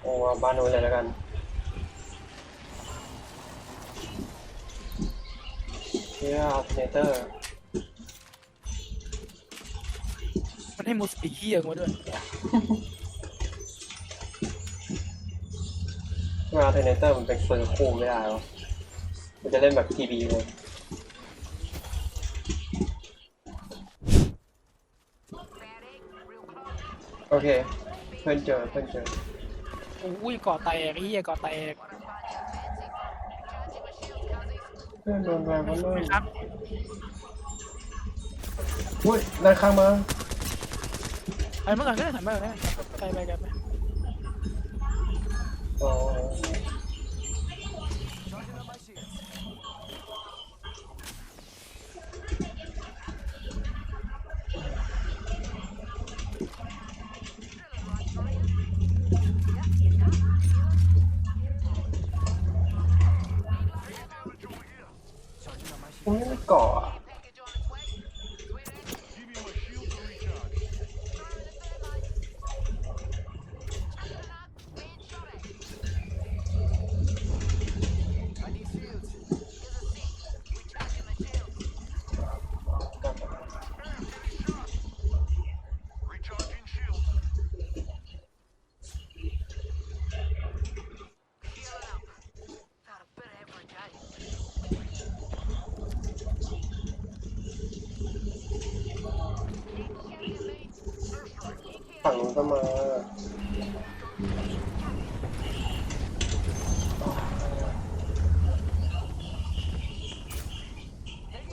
โอ้เอาบ้านนู้นเลยแล้วกันเนี่ยอัลเทเตอร์ มันให้มูสปีเฮียมาด้วยเวลาเทเนเตอร์มันเป็นเฟิร์คู่ไม่ได้หรอมันจะเล่นแบบทีบีเลยโอเค เพื่อนเจอเพื่อนเจอ อุ้ยก่อแตกไอ้เฮียก่อแตกเพื่อนโดนแรงมันเลยครับอุ้ยด้านข้างมาไปเมื่อก่อนก็ได้ถอยมาก่อนได้ไปไปกันไปอ๋อ อุ้ย ฝั่งนู้นก็มา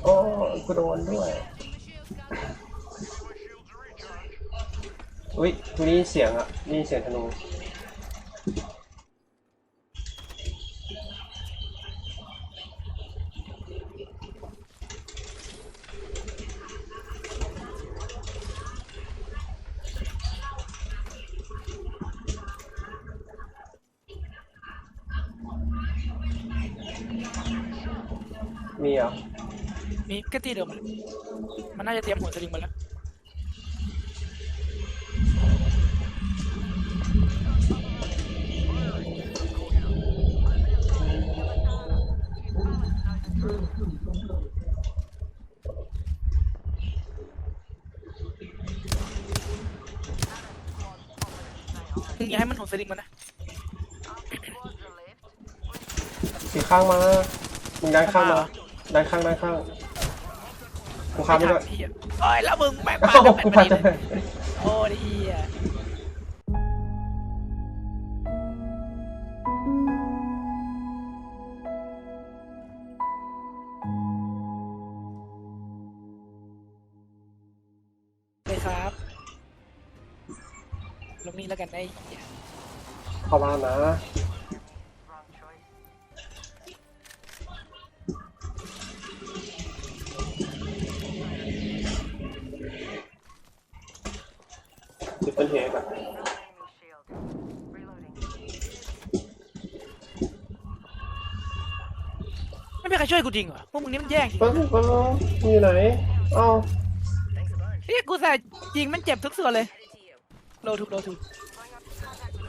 โอ้กูโดนด้วย อุ้ยนี่เสียงอะ นี่เสียงธนู มีเหรอะมีแค่ที่เดิมอะมันน่าจะเตรียมหัวสลิงมาแล้วมึงอย่าให้มันหัวสลิงมันนะ สีข้างมามึงด้านข้างมา ด้านข้างด้านข้างกูข้ามไปด้วยพี่อะโอ้ยแล้วมึงแม่งเอ้าปาแล้วแม่กูงพามาจะดีเลยโอ้ยเฮียเลยครับลงนี้แล้วกันไอ้เหี้ยเข้าบ้านนะ ดิปเปิลเฮดแบบไม่มีใครช่วยกูจริงเหรอพวกมึงนี่มันแย่งจริงเปิ้ลเปิ้ลมึงอยู่ไหนเอ้าเฮ้ยกูใส่ยิงมันเจ็บทุกส่วนเลยโลทุกโลทุก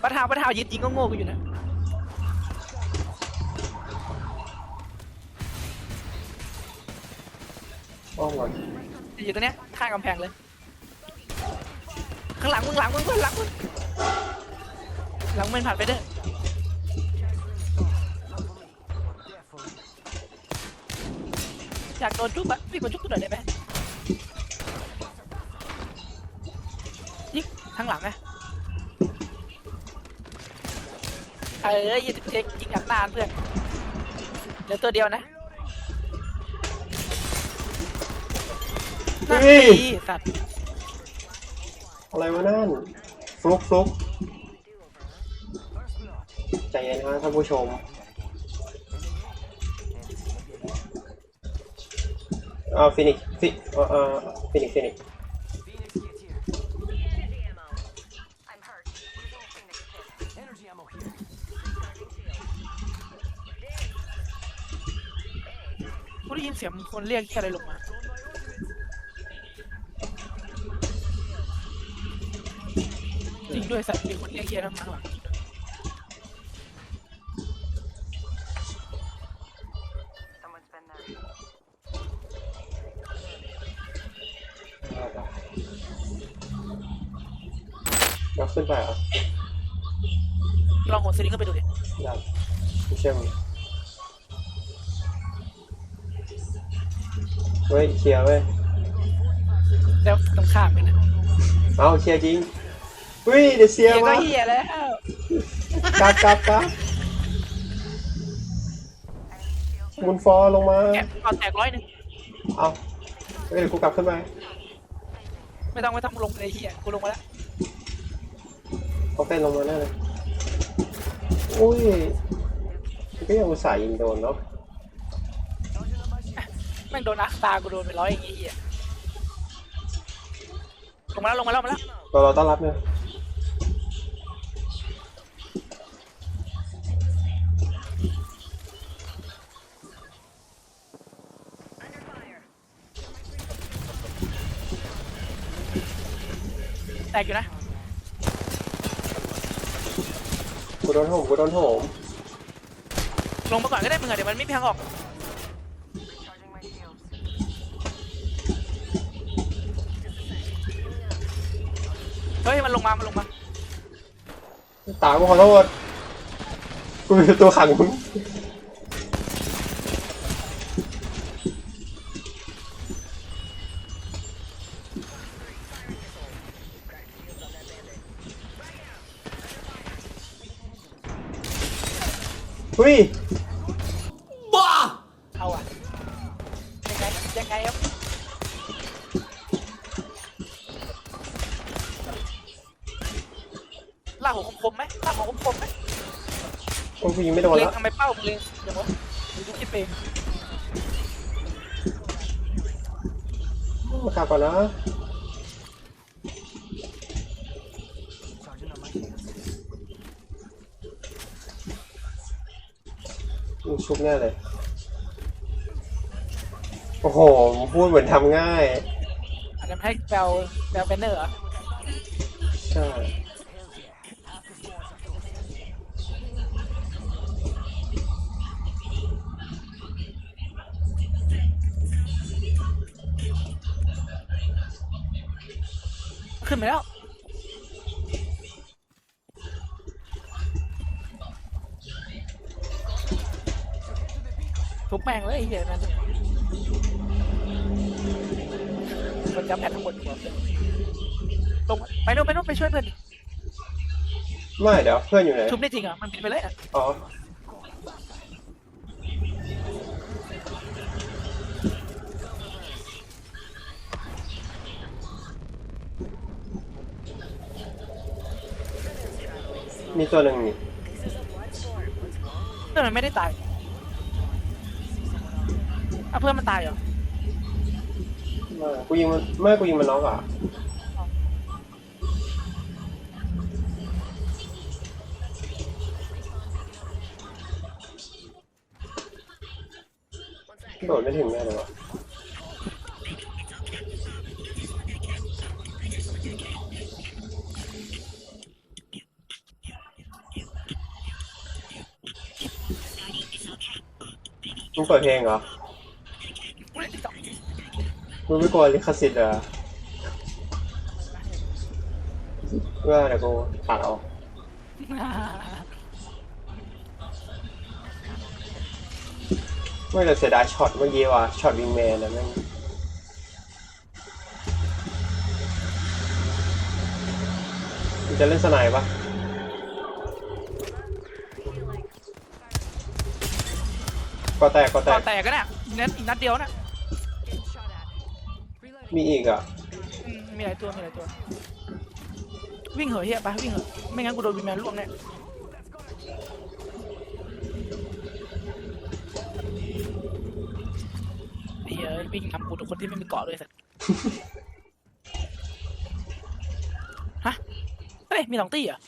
ปะทาวปะทาวยิงยิงก็โง่กูอยู่นะอ้อมก่อนอยู่ตรงเนี้ยข้างกำแพงเลย ข้างหลังมึงหลังมึงเพื่อนหลังมึงหลังมึงผ่านไปเด้ออยากโดนจุ๊บอะพี่กดจุ๊บกูหน่อยได้ไหมยิงข้างหลังอะเออยิงเทคยิงอัดหน้าเพื่อนเหลือตัวเดียวนะนั่นดีสัตว์ อะไรวะนั่นฟลุกฟลุกใจเย็นนะท่านผู้ชมอ่าฟินิกฟิเอ่อเอ่อฟินิกฟินิกกูได้ยินเสียงคนเรียกแค่อะไรลงมา ด้วยสัตว์มีคนเรียกเฮียน้ำมันว่ะเราขึ้นไปเหรลองหมดสลิงก็ไปดูดิได้ไม่เชื่อมเว้ยเชียร์เว้ยแล้วต้องข้ามกันนะเอาเชียร์จริง เฮ้ยเดี๋ยวเสียเฮียก็มาเฮียแล้ว กลับกลับกลับมุนฟอร์ลงมา แกะก่อนแตกร้อยหนึ่งเอาเฮ้ยเดี๋ยวกูกลับขึ้นไปไม่ต้องไม่ต้องลงเลยเฮียกูลงมาแล้วเขาเป็นลงมาแน่เลยอุ้ยก็ยังอุตส่าห์ยิงโดนเนาะแม่งโดนอักตากูโดนไปร้อยอย่างงี้เฮียลงมาแล้วลงมาแล้วลงมาแล้วเราเราต้อนรับเนี่ย ตกอยู่นะกูโดนโถมกูโดนโถมลงมาก่อนก็ได้มึงอะเดี๋ยวมันไม่มีทางออกเฮ้ยมันลงมามันลงมาตากูขอโทษกูเป็นตัวขังมึง เฮ้ยเอาอะยังไงยังไงครับลากหัวคมๆไหมลากหัวคมๆไหมกูยิงไม่โดนเล็งแล้ว ทำไมเป้ามึงเล็งเดี๋ยวผมดูคิดเองมากลับก่อนนะ ชุบแน่เลย โอ้โหมึงพูดเหมือนทำง่ายอันนั้นให้แปลแปลเบนเนอร์เหรอใช่ขึ้นไปแล้ว ทุบแม่งเลยไอ้เหี้ยนั่นคนจำแผนทั้งหมดหัวเลยลงไปโน่นไปโน่นไปช่วยเพื่อนดิไม่เดี๋ยวเพื่อนอยู่ไหนชุบได้จริงเหรอมันบินไปเลยอะอ๋อมีตัวหนึ่งนี่เพื่อนมันไม่ได้ตาย อะเพื่อนมันตายเหรอไม่กูยิงมันไม่กูยิงมันน็อกอะโดดไม่ถึงแน่เลยวะมึงเปิดเพลงเหรอ มึงไม่กลัวลิขสิทธิ์เหรอว่าเดี๋ยวกูตัดออกไม่แต่เสียดายช็อตเมื่อกี้ว่ะช็อตวิงแมนนะแม่งจะเล่นสไนป์ปะก็แตกก็แตต่อแตกก็นี่ยเน้นอีกนัดเดียวนะ มีอีกอะอืมมีหลายตัวมีหลายตัว วิ่งเหอะเฮียไปวิ่งเหอะไม่งั้นกูโดนวินแมนล่วงแน่เฮียวิ่งนำกูทุกคนที่ไม่มีเกาะด้วยสัตว์ ฮะเฮ้ยมีสองตี้เหรอ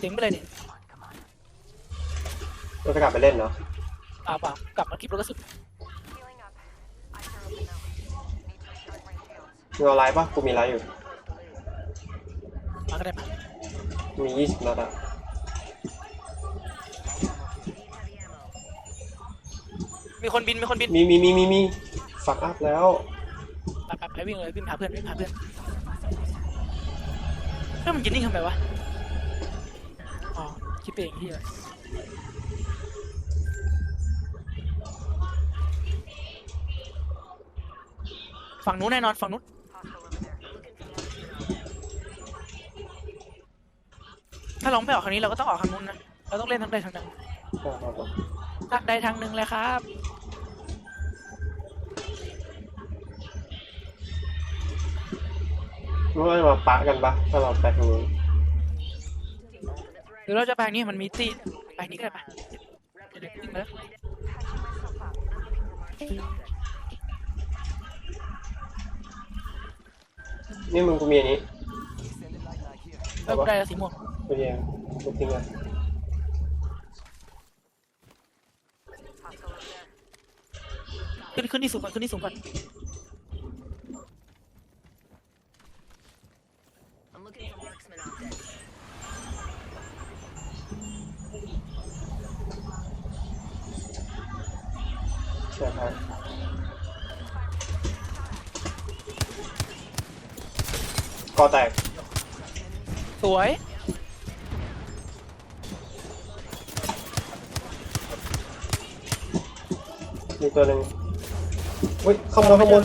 เจ๋งไปเลยเนี่ยเราจะกลับไปเล่นเนาะเปล่าเปล่ากลับมาคลิปรถกระสุน มึงเอาไลฟ์ปะกูมีไลฟ์อยู่ มาก็ได้มามียี่สิบนัดอะมีคนบินมีคนบินมีมีมีมีมีฝักอัพแล้ว ไปไปไปวิ่งเลยวิ่งหาเพื่อนวิ่งหาเพื่อนเฮ้ยมันกินนี่ทำไมวะชิปเองที่ฝั่งนู้นแน่นอนฝั่งนู้น ถ้าเราไม่ออกทางนี้เราก็ต้องออกทางนู้นนะ เราต้องเล่นทั้งใดทางหนึ่งครับครับครับทางใดทางหนึ่งเลยครับรู้ว่าจะมาปะกันปะถ้าเราไปทางนู้นหรือเราจะไปทางนี้มันมีตีไปนี้ก็ได้ปะเดี๋ยวเดี๋ยวขึ้นมาแล้วนี่มึงกูมีอันนี้ เออกูได้แล้วสีม่วง กูเองกูทิ้งเลยขึ้นขึ้นที่สูงก่อนขึ้นที่สูงก่อน I'm looking for marksman optics. ใช่ครับกอแตกสวย มีตัวหนึ่งอุ้ยข้างบนข้างบน